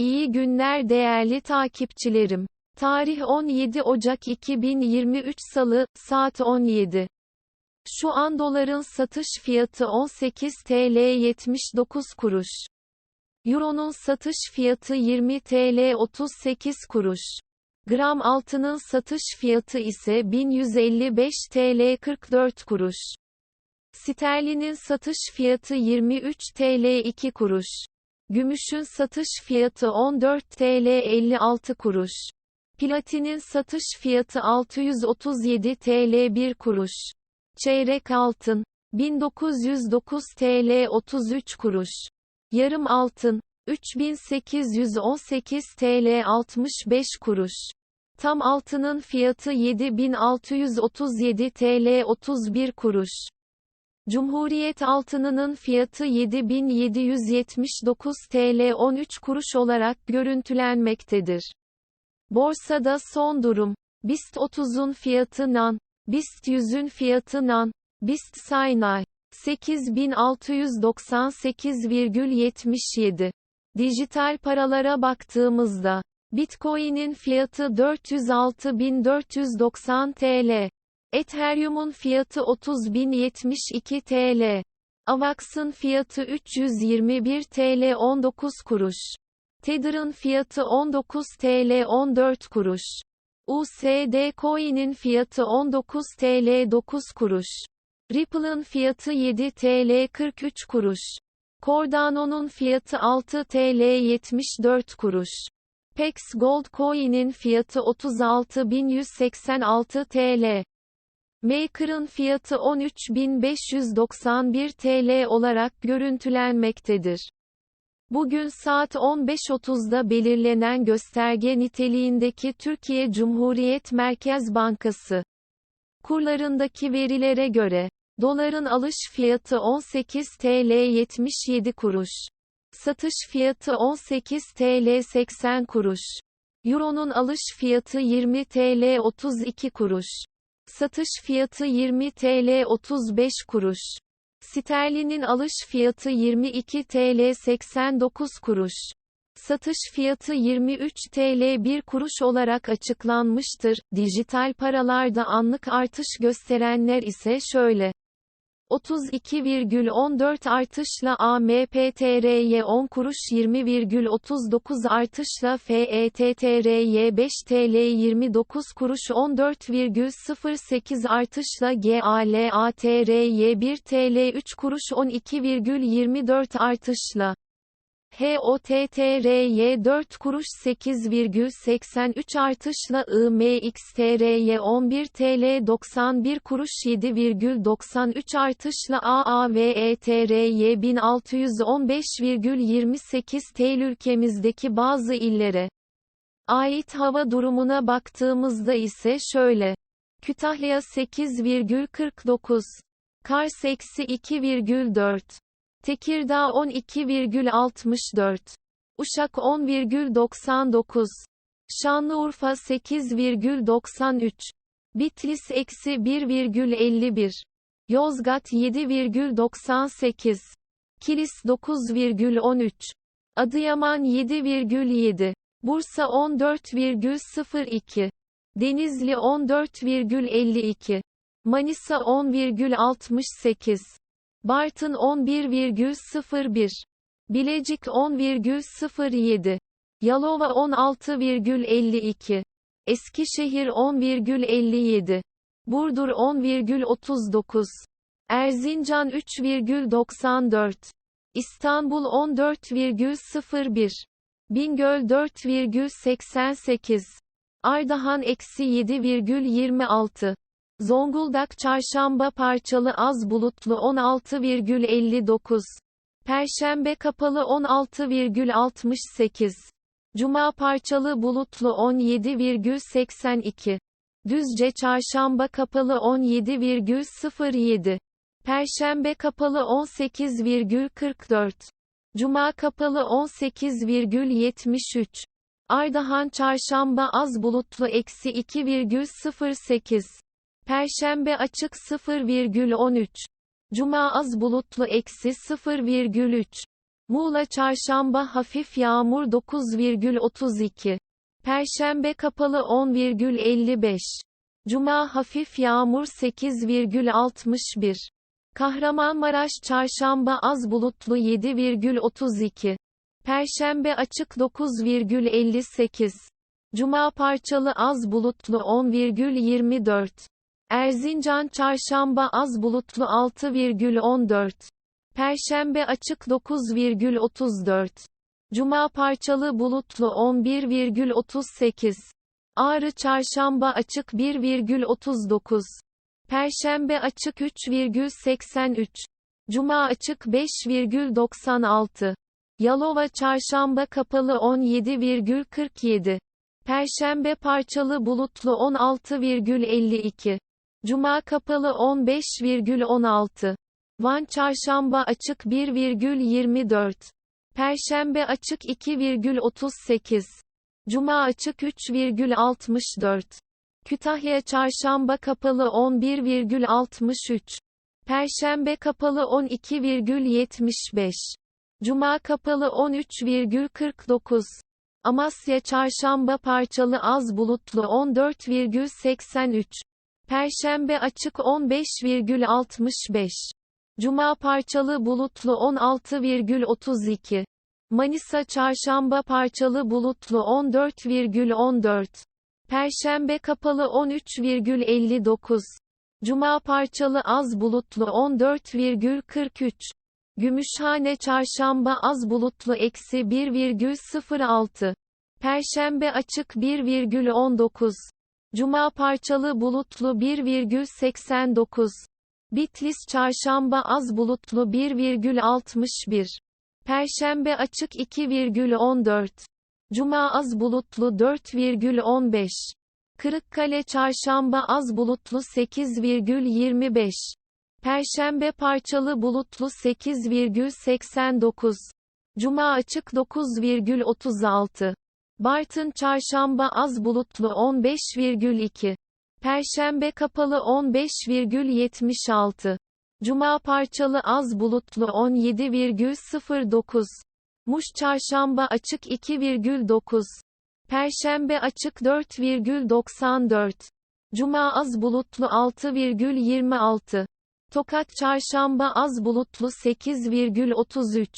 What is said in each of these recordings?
İyi günler değerli takipçilerim. Tarih 17 Ocak 2023 Salı, saat 17. Şu an doların satış fiyatı 18 TL 79 kuruş. Euro'nun satış fiyatı 20 TL 38 kuruş. Gram altının satış fiyatı ise 1155 TL 44 kuruş. Sterlinin satış fiyatı 23 TL 2 kuruş. Gümüşün satış fiyatı 14 TL 56 kuruş. Platinin satış fiyatı 637 TL 1 kuruş. Çeyrek altın 1909 TL 33 kuruş. Yarım altın 3818 TL 65 kuruş. Tam altının fiyatı 7637 TL 31 kuruş. Cumhuriyet altınının fiyatı 7779 TL 13 kuruş olarak görüntülenmektedir. Borsada son durum. BIST 30'un fiyatı NAN, BIST 100'ün fiyatı NAN, BIST Saynay 8698,77. Dijital paralara baktığımızda Bitcoin'in fiyatı 406.490 TL. Ethereum'un fiyatı 30.072 TL. Avax'ın fiyatı 321 TL 19 kuruş. Tether'ın fiyatı 19 TL 14 kuruş. USD Coin'in fiyatı 19 TL 9 kuruş. Ripple'ın fiyatı 7 TL 43 kuruş. Cardano'nun fiyatı 6 TL 74 kuruş. Pex Gold Coin'in fiyatı 36.186 TL. Maker'ın fiyatı 13.591 TL olarak görüntülenmektedir. Bugün saat 15.30'da belirlenen gösterge niteliğindeki Türkiye Cumhuriyet Merkez Bankası kurlarındaki verilere göre doların alış fiyatı 18 TL 77 kuruş. Satış fiyatı 18 TL 80 kuruş. Euro'nun alış fiyatı 20 TL 32 kuruş. Satış fiyatı 20 TL 35 kuruş. Sterlinin alış fiyatı 22 TL 89 kuruş. Satış fiyatı 23 TL 1 kuruş olarak açıklanmıştır. Dijital paralarda anlık artış gösterenler ise şöyle. 32,14 artışla AMPTRY 10 kuruş 20,39 artışla FETTRY 5 TL 29 kuruş 14,08 artışla GALATRY 1 TL 3 kuruş 12,24 artışla HOTTRY 4 kuruş 8,83 artışla IMXTRY 11 TL 91 kuruş 7,93 artışla AAVETRY 1615,28 TL ülkemizdeki bazı illere ait hava durumuna baktığımızda ise şöyle. Kütahya 8,49. Kars eksi 2,4. Tekirdağ 12,64. Uşak 10,99. Şanlıurfa 8,93. Bitlis eksi 1,51. Yozgat 7,98. Kilis 9,13. Adıyaman 7,7. Bursa 14,02. Denizli 14,52. Manisa 10,68. Bartın 11,01. Bilecik 10,07. Yalova 16,52. Eskişehir 10,57. Burdur 10,39. Erzincan 3,94. İstanbul 14,01. Bingöl 4,88. Ardahan eksi 7,26. Zonguldak çarşamba parçalı az bulutlu 16,59. Perşembe kapalı 16,68. Cuma parçalı bulutlu 17,82. Düzce çarşamba kapalı 17,07. Perşembe kapalı 18,44. Cuma kapalı 18,73. Ardahan çarşamba az bulutlu eksi 2,08. Perşembe açık 0,13. Cuma az bulutlu eksi 0,3. Muğla Çarşamba hafif yağmur 9,32. Perşembe kapalı 10,55. Cuma hafif yağmur 8,61. Kahramanmaraş Çarşamba az bulutlu 7,32. Perşembe açık 9,58. Cuma parçalı az bulutlu 10,24. Erzincan Çarşamba az bulutlu 6,14. Perşembe açık 9,34. Cuma parçalı bulutlu 11,38. Ağrı Çarşamba açık 1,39. Perşembe açık 3,83. Cuma açık 5,96. Yalova Çarşamba kapalı 17,47. Perşembe parçalı bulutlu 16,52. Cuma kapalı 15,16. Van Çarşamba açık 1,24. Perşembe açık 2,38. Cuma açık 3,64. Kütahya Çarşamba kapalı 11,63. Perşembe kapalı 12,75. Cuma kapalı 13,49. Amasya Çarşamba parçalı az bulutlu 14,83. Perşembe açık 15,65. Cuma parçalı bulutlu 16,32. Manisa Çarşamba parçalı bulutlu 14,14. Perşembe kapalı 13,59. Cuma parçalı az bulutlu 14,43. Gümüşhane Çarşamba az bulutlu eksi 1,06. Perşembe açık 1,19. Cuma parçalı bulutlu 1,89. Bitlis Çarşamba az bulutlu 1,61. Perşembe açık 2,14. Cuma az bulutlu 4,15. Kırıkkale Çarşamba az bulutlu 8,25. Perşembe parçalı bulutlu 8,89. Cuma açık 9,36. Bartın Çarşamba az bulutlu 15,2. Perşembe kapalı 15,76. Cuma parçalı az bulutlu 17,09. Muş Çarşamba açık 2,9. Perşembe açık 4,94. Cuma az bulutlu 6,26. Tokat Çarşamba az bulutlu 8,33.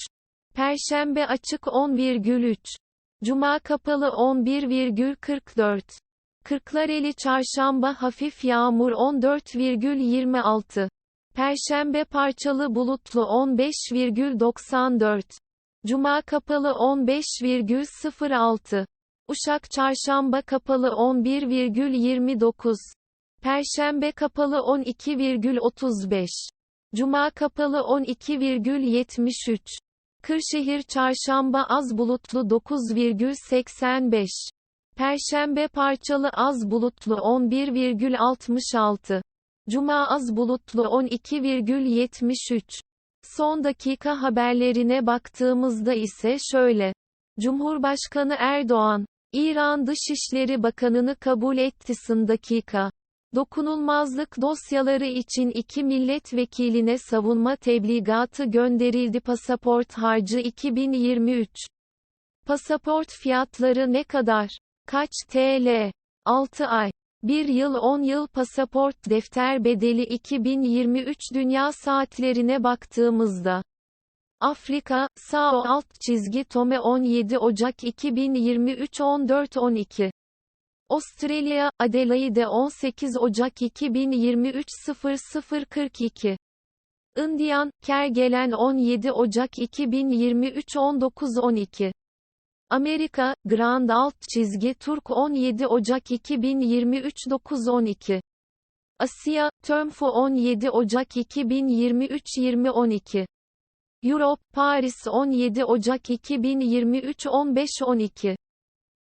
Perşembe açık 10,3. Cuma kapalı 11,44. Kırklareli Çarşamba hafif yağmur 14,26. Perşembe parçalı bulutlu 15,94. Cuma kapalı 15,06. Uşak Çarşamba kapalı 11,29. Perşembe kapalı 12,35. Cuma kapalı 12,73. Kırşehir Çarşamba az bulutlu 9,85. Perşembe parçalı az bulutlu 11,66. Cuma az bulutlu 12,73. Son dakika haberlerine baktığımızda ise şöyle. Cumhurbaşkanı Erdoğan, İran Dışişleri Bakanını kabul etti. Son dakika. Dokunulmazlık dosyaları için iki milletvekiline savunma tebligatı gönderildi. Pasaport harcı 2023. Pasaport fiyatları ne kadar? Kaç TL? 6 ay. 1 yıl 10 yıl pasaport defter bedeli 2023 dünya saatlerine baktığımızda. Afrika, Sao alt çizgi Tome 17 Ocak 2023 14-12. Avustralya, Adelaide 18 Ocak 2023 0042. Indian, Kergelen 17 Ocak 2023 19-12. Amerika, Grand alt çizgi Turk 17 Ocak 2023 9-12. Asya, Tömfo 17 Ocak 2023 20-12. Europe, Paris 17 Ocak 2023 15-12.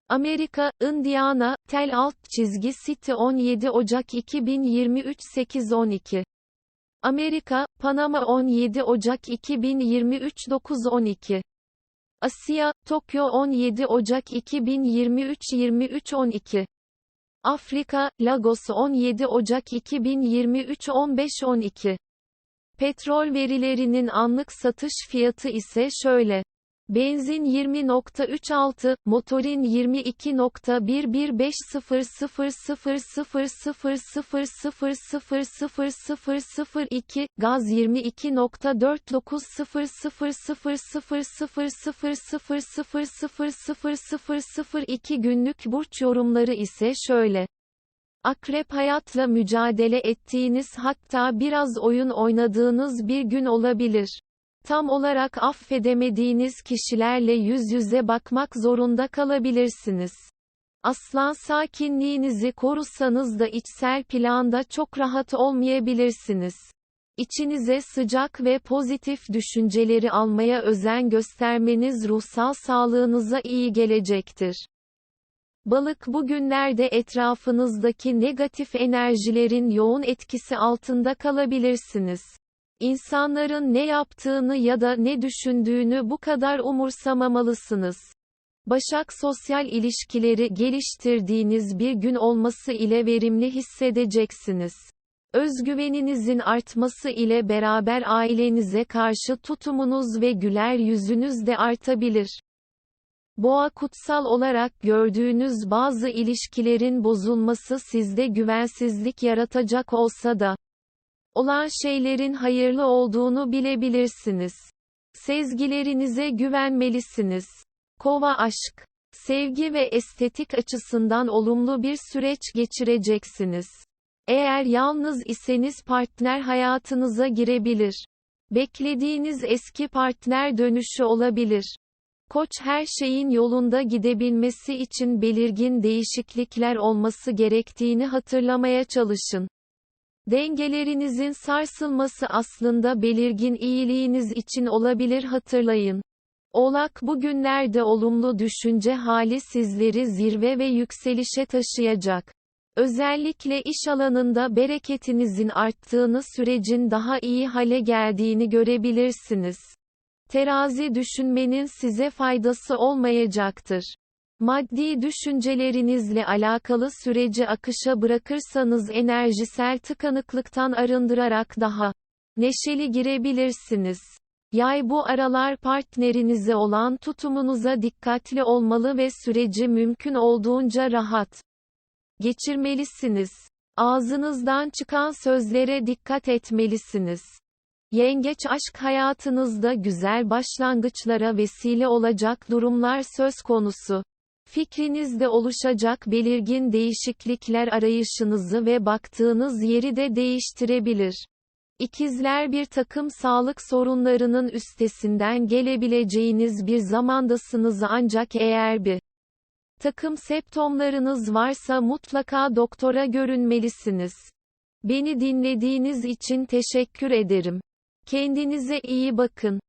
Amerika, Indiana, Tel alt çizgi City 17 Ocak 2023 8-12. Amerika, Panama 17 Ocak 2023 9-12. Asya, Tokyo 17 Ocak 2023 23-12. Afrika, Lagos 17 Ocak 2023 15-12. Petrol verilerinin anlık satış fiyatı ise şöyle. Benzin 20.36, motorin 22.115000000000002, gaz 22.49000000000002 günlük burç yorumları ise şöyle. Akrep hayatla mücadele ettiğiniz hatta biraz oyun oynadığınız bir gün olabilir. Tam olarak affedemediğiniz kişilerle yüz yüze bakmak zorunda kalabilirsiniz. Aslan sakinliğinizi korusanız da içsel planda çok rahat olmayabilirsiniz. İçinize sıcak ve pozitif düşünceleri almaya özen göstermeniz ruhsal sağlığınıza iyi gelecektir. Balık bugünlerde etrafınızdaki negatif enerjilerin yoğun etkisi altında kalabilirsiniz. İnsanların ne yaptığını ya da ne düşündüğünü bu kadar umursamamalısınız. Başak sosyal ilişkileri geliştirdiğiniz bir gün olması ile verimli hissedeceksiniz. Özgüveninizin artması ile beraber ailenize karşı tutumunuz ve güler yüzünüz de artabilir. Boğa kutsal olarak gördüğünüz bazı ilişkilerin bozulması sizde güvensizlik yaratacak olsa da, olan şeylerin hayırlı olduğunu bilebilirsiniz. Sezgilerinize güvenmelisiniz. Kova aşk, sevgi ve estetik açısından olumlu bir süreç geçireceksiniz. Eğer yalnız iseniz partner hayatınıza girebilir. Beklediğiniz eski partner dönüşü olabilir. Koç her şeyin yolunda gidebilmesi için belirgin değişiklikler olması gerektiğini hatırlamaya çalışın. Dengelerinizin sarsılması aslında belirgin iyiliğiniz için olabilir hatırlayın. Oğlak bugünlerde olumlu düşünce hali sizleri zirve ve yükselişe taşıyacak. Özellikle iş alanında bereketinizin arttığını sürecin daha iyi hale geldiğini görebilirsiniz. Terazi düşünmenin size faydası olmayacaktır. Maddi düşüncelerinizle alakalı süreci akışa bırakırsanız enerjisel tıkanıklıktan arındırarak daha neşeli girebilirsiniz. Yay bu aralar partnerinize olan tutumunuza dikkatli olmalı ve süreci mümkün olduğunca rahat geçirmelisiniz. Ağzınızdan çıkan sözlere dikkat etmelisiniz. Yengeç aşk hayatınızda güzel başlangıçlara vesile olacak durumlar söz konusu. Fikrinizde oluşacak belirgin değişiklikler arayışınızı ve baktığınız yeri de değiştirebilir. İkizler bir takım sağlık sorunlarının üstesinden gelebileceğiniz bir zamandasınız ancak eğer bir takım septomlarınız varsa mutlaka doktora görünmelisiniz. Beni dinlediğiniz için teşekkür ederim. Kendinize iyi bakın.